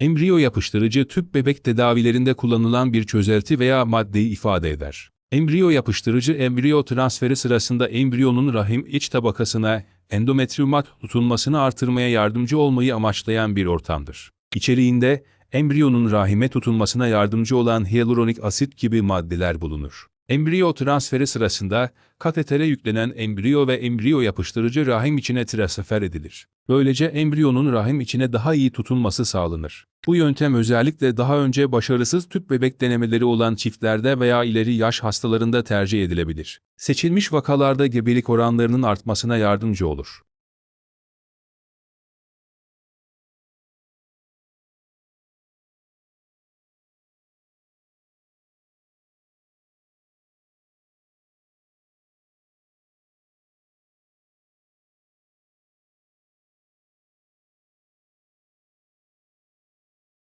Embriyo yapıştırıcı tüp bebek tedavilerinde kullanılan bir çözelti veya maddeyi ifade eder. Embriyo yapıştırıcı embriyo transferi sırasında embriyonun rahim iç tabakasına endometriumat tutunmasını artırmaya yardımcı olmayı amaçlayan bir ortamdır. İçeriğinde embriyonun rahime tutunmasına yardımcı olan hyaluronik asit gibi maddeler bulunur. Embriyo transferi sırasında katetere yüklenen embriyo ve embriyo yapıştırıcı rahim içine transfer edilir. Böylece embriyonun rahim içine daha iyi tutunması sağlanır. Bu yöntem özellikle daha önce başarısız tüp bebek denemeleri olan çiftlerde veya ileri yaş hastalarında tercih edilebilir. Seçilmiş vakalarda gebelik oranlarının artmasına yardımcı olur.